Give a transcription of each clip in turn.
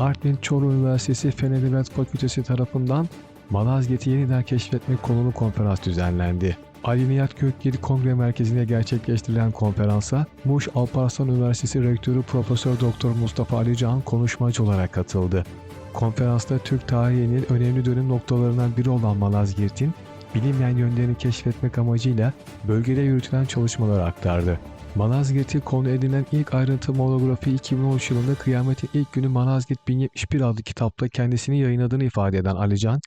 Artvin Çorum Üniversitesi Fen Edebiyat Fakültesi tarafından Malazgirt'i yeniden keşfetmek konulu konferans düzenlendi. Ali Nihat Gökyeri Kongre Merkezi'nde gerçekleştirilen konferansa Muş Alparslan Üniversitesi Rektörü Profesör Doktor Mustafa Ali Can konuşmacı olarak katıldı. Konferansta Türk tarihinin önemli dönüm noktalarından biri olan Malazgirt'in bilinmeyen yönlerini keşfetmek amacıyla bölgede yürütülen çalışmaları aktardı. Malazgirt'i konu edinen ilk ayrıntı monografi 2013 yılında Kıyametin İlk Günü Malazgirt 1071 adlı kitapta kendisini yayınladığını ifade eden Alican,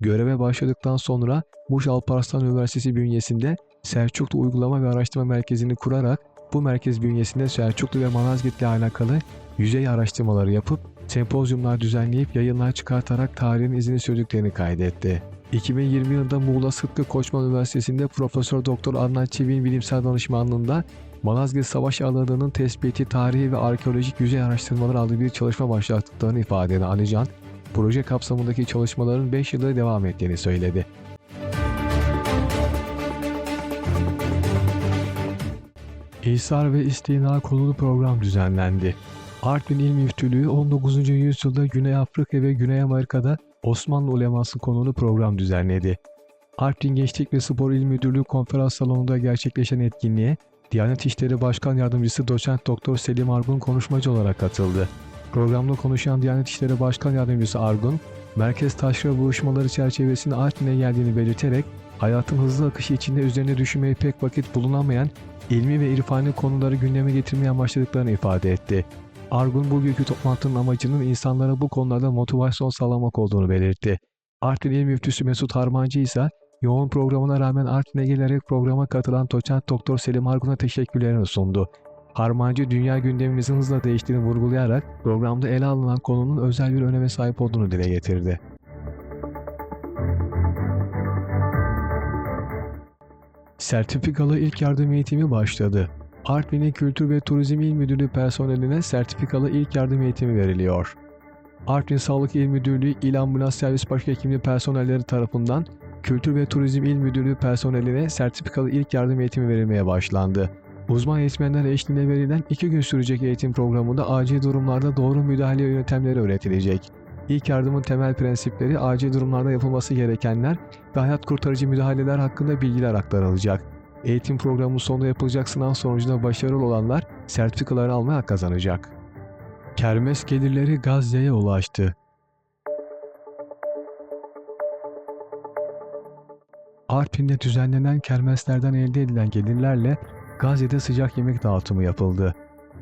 göreve başladıktan sonra Muş Alparslan Üniversitesi bünyesinde Selçuklu Uygulama ve Araştırma Merkezi'ni kurarak bu merkez bünyesinde Selçuklu ve Malazgirt ile alakalı yüzey araştırmaları yapıp sempozyumlar düzenleyip yayınlar çıkartarak tarihin izini sürdüklerini kaydetti. 2020 yılında Muğla Sıtkı Koçman Üniversitesi'nde Profesör Doktor Adnan Çevik'in bilimsel danışmanlığında Malazgirt Savaş alanının tespiti, tarihi ve arkeolojik yüzey araştırmaları adlı bir çalışma başlattıklarını ifade eden Alican, proje kapsamındaki çalışmaların 5 yılda devam ettiğini söyledi. İsar ve İstina konulu program düzenlendi. Artvin İl Müftülüğü 19. yüzyılda Güney Afrika ve Güney Amerika'da Osmanlı uleması konulu program düzenledi. Artvin Gençlik ve Spor İl Müdürlüğü konferans salonunda gerçekleşen etkinliğe Diyanet İşleri Başkan Yardımcısı Doçent Doktor Selim Argun konuşmacı olarak katıldı. Programda konuşan Diyanet İşleri Başkan Yardımcısı Argun, merkez taşra buluşmaları çerçevesinde Artvin'e geldiğini belirterek hayatın hızlı akışı içinde üzerine düşünmeye pek vakit bulunamayan ilmi ve irfani konuları gündeme getirmeye başladıklarını ifade etti. Argun bugünkü toplantının amacının insanlara bu konularda motivasyon sağlamak olduğunu belirtti. Artvin İl Müftüsü Mesut Harmancı ise yoğun programına rağmen Artvin'e gelerek programa katılan doçent doktor Selim Argun'a teşekkürlerini sundu. Harmancı dünya gündemimizin hızla değiştiğini vurgulayarak programda ele alınan konunun özel bir öneme sahip olduğunu dile getirdi. Sertifikalı ilk yardım eğitimi başladı. Artvin'in Kültür ve Turizm İl Müdürlüğü personeline sertifikalı ilk yardım eğitimi veriliyor. Artvin Sağlık İl Müdürlüğü İl Ambulans Servis Başhekimliği personelleri tarafından Kültür ve Turizm İl Müdürlüğü personeline sertifikalı ilk yardım eğitimi verilmeye başlandı. Uzman eğitmenler eşliğinde verilen iki gün sürecek eğitim programında acil durumlarda doğru müdahale yöntemleri öğretilecek. İlk yardımın temel prensipleri, acil durumlarda yapılması gerekenler ve hayat kurtarıcı müdahaleler hakkında bilgiler aktarılacak. Eğitim programının sonunda yapılacak sınav sonucunda başarılı olanlar sertifikaları almaya kazanacak. Kermes gelirleri Gazze'ye ulaştı. Artvin'de düzenlenen kermeslerden elde edilen gelirlerle Gazze'de sıcak yemek dağıtımı yapıldı.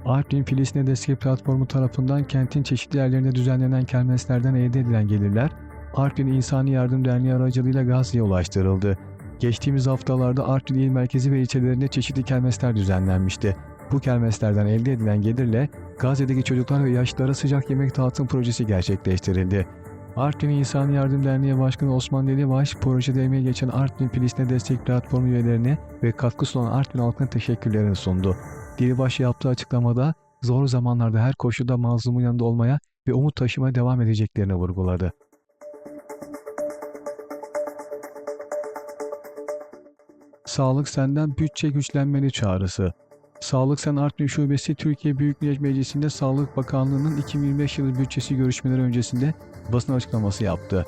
Artvin Filistin Destek Platformu tarafından kentin çeşitli yerlerinde düzenlenen kermeslerden elde edilen gelirler, Artvin İnsani Yardım Derneği aracılığıyla Gazze'ye ulaştırıldı. Geçtiğimiz haftalarda Artvin il merkezi ve ilçelerinde çeşitli kermesler düzenlenmişti. Bu kermeslerden elde edilen gelirle Gazze'deki çocuklar ve yaşlılara sıcak yemek dağıtım projesi gerçekleştirildi. Artvin İnsani Yardım Derneği Başkanı Osman Delibaş, projede emeği geçen Artvin Filistin Destek Platformu üyelerine ve katkı sunan Artvin halkına teşekkürlerini sundu. Delibaş yaptığı açıklamada zor zamanlarda her koşulda mazlumun yanında olmaya ve umut taşımaya devam edeceklerini vurguladı. Sağlık Sen'den bütçe güçlenmeli çağrısı. Sağlık Sen Artvin Şubesi Türkiye Büyük Millet Meclisi'nde Sağlık Bakanlığı'nın 2025 yılı bütçesi görüşmeleri öncesinde basın açıklaması yaptı.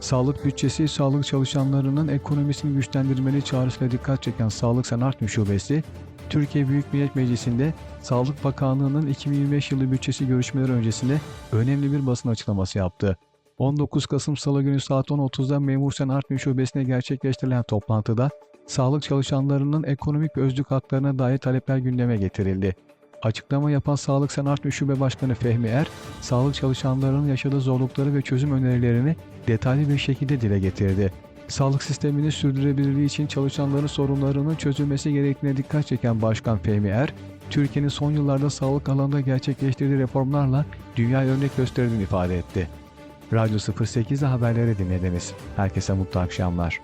Sağlık bütçesi, sağlık çalışanlarının ekonomisini güçlendirmeli çağrısıyla dikkat çeken Sağlık Sen Artvin Şubesi, Türkiye Büyük Millet Meclisi'nde Sağlık Bakanlığı'nın 2025 yılı bütçesi görüşmeleri öncesinde önemli bir basın açıklaması yaptı. 19 Kasım Salı günü saat 10.30'da Memur Sen Artvin Şubesi'ne gerçekleştirilen toplantıda sağlık çalışanlarının ekonomik ve özlük haklarına dair talepler gündeme getirildi. Açıklama yapan Sağlık Artvin Şube Başkanı Fehmi Er, sağlık çalışanlarının yaşadığı zorlukları ve çözüm önerilerini detaylı bir şekilde dile getirdi. Sağlık sisteminin sürdürülebilirliği için çalışanların sorunlarının çözülmesi gerektiğine dikkat çeken Başkan Fehmi Er, Türkiye'nin son yıllarda sağlık alanında gerçekleştirdiği reformlarla dünya örnek gösterdiğini ifade etti. Radyo 08'de haberleri dinlediniz. Herkese mutlu akşamlar.